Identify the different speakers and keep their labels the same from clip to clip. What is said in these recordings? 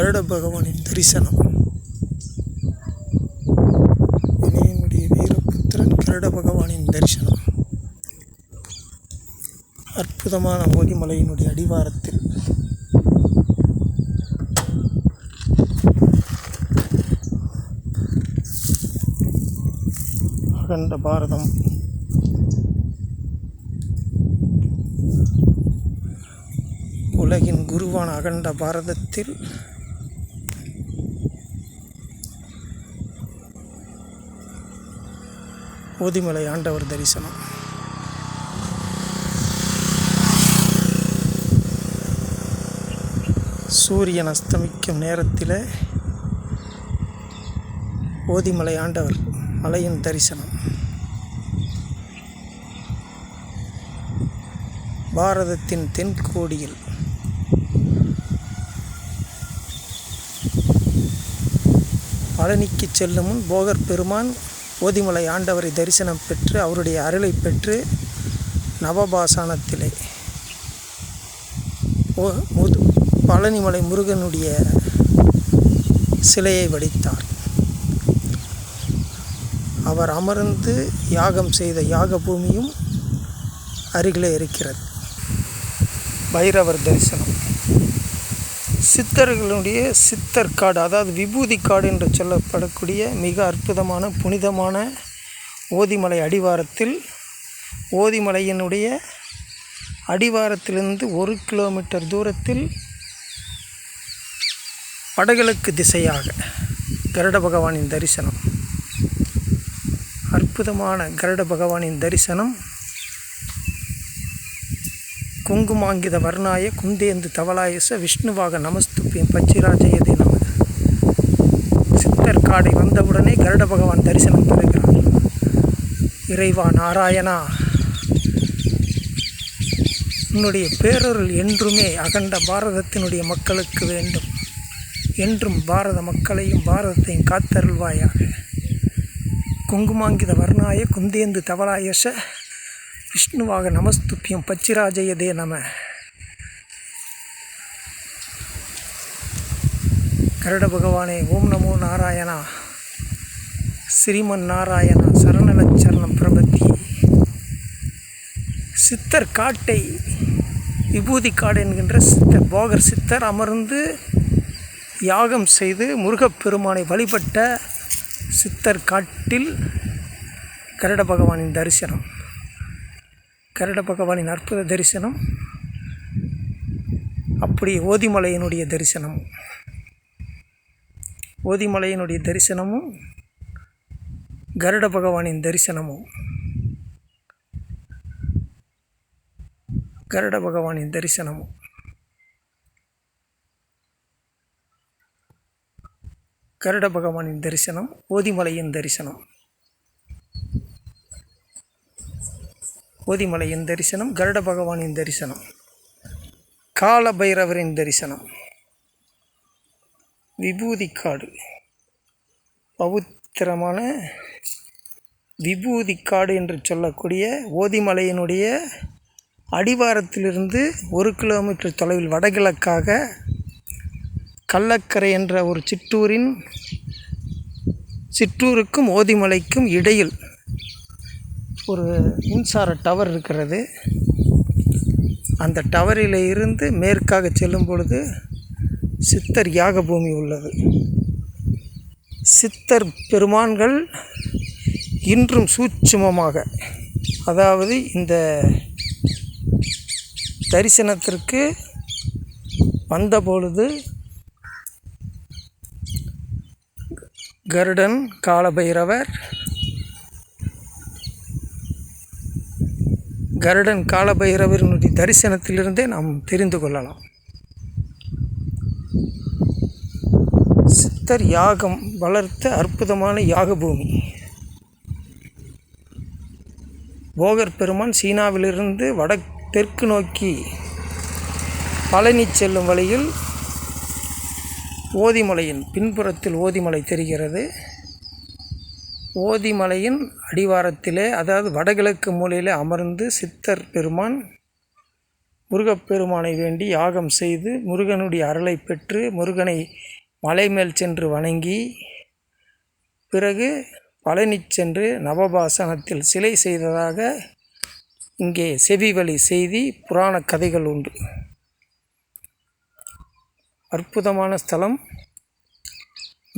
Speaker 1: கருட பகவானின் தரிசனம். இணையனுடைய வீரபுத்திரன் கருட பகவானின் தரிசனம். அற்புதமான ஓதிமலையினுடைய அடிவாரத்தில். அகண்ட பாரதம். உலகின் குருவான அகண்ட பாரதத்தில் ஓதிமலை ஆண்டவர் தரிசனம். சூரியன் அஸ்தமிக்கும் நேரத்தில் ஓதிமலை ஆண்டவர் மலையின் தரிசனம். பாரதத்தின் தென்கோடியில் பழனிக்கு செல்லும் முன் போகர் பெருமான் ஓதிமலை ஆண்டவரை தரிசனம் பெற்று அவருடைய அருளை பெற்று நவபாசானத்திலே. ஓ முது பழனிமலை முருகனுடைய சிலையை வடித்தார். அவர் அமர்ந்து யாகம் செய்த யாக பூமியும் அருகிலே இருக்கிறது. பைரவர் தரிசனம். சித்தர்களுடைய சித்தர் காடு அதாவது விபூதி காடு என்று சொல்லப்படக்கூடிய மிக அற்புதமான புனிதமான ஓதிமலை அடிவாரத்தில் ஓதிமலையினுடைய அடிவாரத்திலிருந்து ஒரு கிலோமீட்டர் தூரத்தில் வடகிழக்கு திசையாக கருட பகவானின் தரிசனம். அற்புதமான கருட பகவானின் தரிசனம். குங்குமாங்கித வர்ணாய குந்தேந்து தவளாயச விஷ்ணுவாக நமஸ்துப்பியம் பச்சிராஜயதே நம. சித்தர் காடை வந்தவுடனே கருட பகவான் தரிசனம் பெறுகிறார். இறைவா நாராயணா உன்னுடைய பேரருள் என்றுமே அகண்ட பாரதத்தினுடைய மக்களுக்கு வேண்டும். என்றும் பாரத மக்களையும் பாரதத்தையும் காத்தருள்வாயாக. குங்குமாங்கித வர்ணாய குந்தேந்து தவளாயச விஷ்ணுவாக நமஸ்துப்பியம். பச்சிராஜயதே நம. கருட பகவானே ஓம் நமோ நாராயணா. ஸ்ரீமன் நாராயணா சரணலச்சரணம் பிரபத்தி சித்தர் காட்டை விபூதி காடு என்கின்ற சித்தர் போகர் சித்தர் அமர்ந்து யாகம் செய்து முருகப்பெருமானை வழிபட்ட சித்தர் காட்டில் கருட பகவானின் தரிசனம். கருட பகவானின் அற்புத தரிசனம் அப்படி ஓதிமலையினுடைய தரிசனம் ஓதிமலையினுடைய தரிசனமும் கருட பகவானின் தரிசனமும். கருட பகவானின் தரிசனமும். கருட பகவானின் தரிசனம் ஓதிமலையின் தரிசனம். ஓதிமலையின் தரிசனம் கருட பகவானின் தரிசனம் கால பைரவரின் தரிசனம் விபூதிக்காடு. பவித்திரமான விபூதிக்காடு என்று சொல்லக்கூடிய ஓதிமலையினுடைய அடிவாரத்திலிருந்து ஒரு கிலோமீட்டர் தொலைவில் வடகிழக்காக கள்ளக்கரை என்ற ஒரு சிற்றூரின் சிற்றூருக்கும் ஓதிமலைக்கும் இடையில் ஒரு மின்சார டவர் இருக்கிறது. அந்த டவரில் இருந்து மேற்காக செல்லும் பொழுது சித்தர் யாக பூமி உள்ளது. சித்தர் பெருமான்கள் இன்றும் சூட்சுமமாக அதாவது இந்த தரிசனத்திற்கு வந்தபொழுது கருடன் காலபைரவர் கருடன் காலபைரவரனுடைய தரிசனத்திலிருந்தே நாம் தெரிந்து கொள்ளலாம். சித்தர் யாகம் வளர்த்த அற்புதமான யாக பூமி போகர் பெருமான் சீனாவிலிருந்து வட தெற்கு நோக்கி பழனி செல்லும் வழியில் ஓதிமலையின் பின்புறத்தில் ஓதிமலை தெரிகிறது. ஓதிமலையின் அடிவாரத்திலே அதாவது வடகிழக்கு மூலையிலே அமர்ந்து சித்தர் பெருமான் முருகப்பெருமானை வேண்டி யாகம் செய்து முருகனுடைய அருளை பெற்று முருகனை மலை மேல் சென்று வணங்கி பிறகு பழனி சென்று நவபாசனத்தில் சிலை செய்ததாக இங்கே செவிவழி செய்தி புராண கதைகள் உண்டு. அற்புதமான ஸ்தலம்.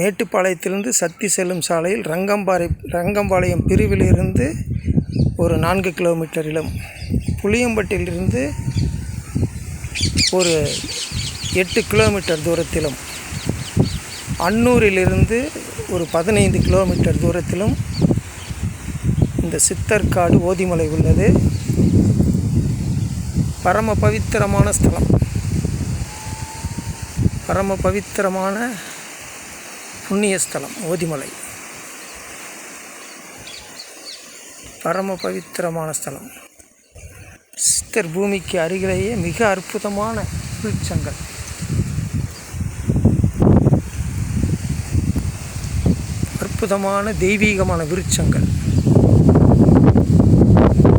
Speaker 1: மேட்டுப்பாளையத்திலிருந்து சக்தி செல்லும் சாலையில் ரங்கம்பாறை ரங்கம்பாளையம் பிரிவிலிருந்து ஒரு நான்கு கிலோமீட்டரிலும் புளியம்பட்டியிலிருந்து ஒரு எட்டு கிலோமீட்டர் தூரத்திலும் அன்னூரிலிருந்து ஒரு பதினைந்து கிலோமீட்டர் தூரத்திலும் இந்த சித்தர்காடு ஓதிமலை உள்ளது. பரம பவித்திரமான ஸ்தலம். பரம பவித்திரமான புண்ணிய ஸ்தலம் ஓதிமலை. பரம பவித்திரமான ஸ்தலம். சித்தர் பூமிக்கு அருகிலேயே மிக அற்புதமான விருட்சங்கள் அற்புதமான தெய்வீகமான விருட்சங்கள்.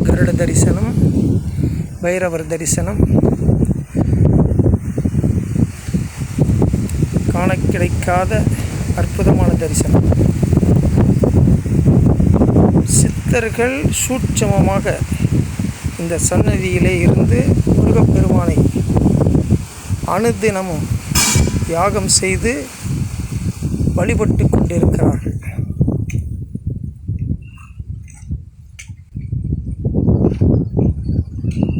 Speaker 1: கருட தரிசனம் பைரவர் தரிசனம் காண கிடைக்காத அற்புதமான தரிசனம். சித்தர்கள் சூட்சமமாக இந்த சன்னதியிலே இருந்து முருகப்பெருமானை அனுதினமும் யாகம் செய்து வழிபட்டு கொண்டிருக்கிறார்கள்.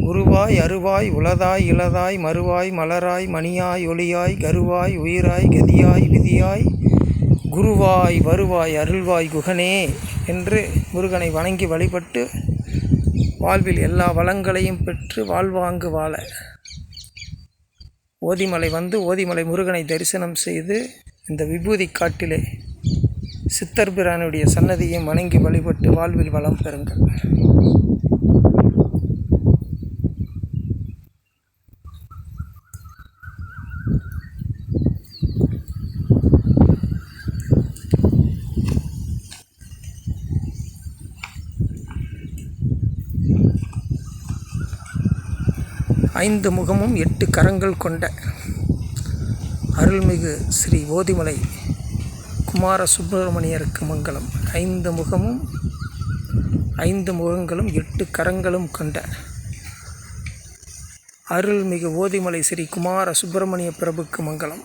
Speaker 1: உருவாய் அருவாய் உளதாய் இளதாய் மறுவாய் மலராய் மணியாய் ஒளியாய் கருவாய் உயிராய் கதியாய் விதியாய் குருவாய் வருவாய் அருள்வாய் குகனே என்று முருகனை வணங்கி வழிபட்டு வாழ்வில் எல்லா வளங்களையும் பெற்று வாழ்வாங்கு வாழ. ஓதிமலை வந்து ஓதிமலை முருகனை தரிசனம் செய்து இந்த விபூதி காட்டிலே சித்தர் பிரானுடைய சன்னதியும் வணங்கி வழிபட்டு வாழ்வில் வளம் பெறுங்கள். ஐந்து முகமும் எட்டு கரங்கள் கொண்ட அருள்மிகு ஸ்ரீ ஓதிமலை குமார சுப்பிரமணியருக்கு மங்கலம் ஐந்து முகமும் ஐந்து முகங்களும் எட்டு கரங்களும் கொண்ட அருள்மிகு ஓதிமலை ஸ்ரீ குமார சுப்பிரமணிய பிரபுக்கு மங்கலம்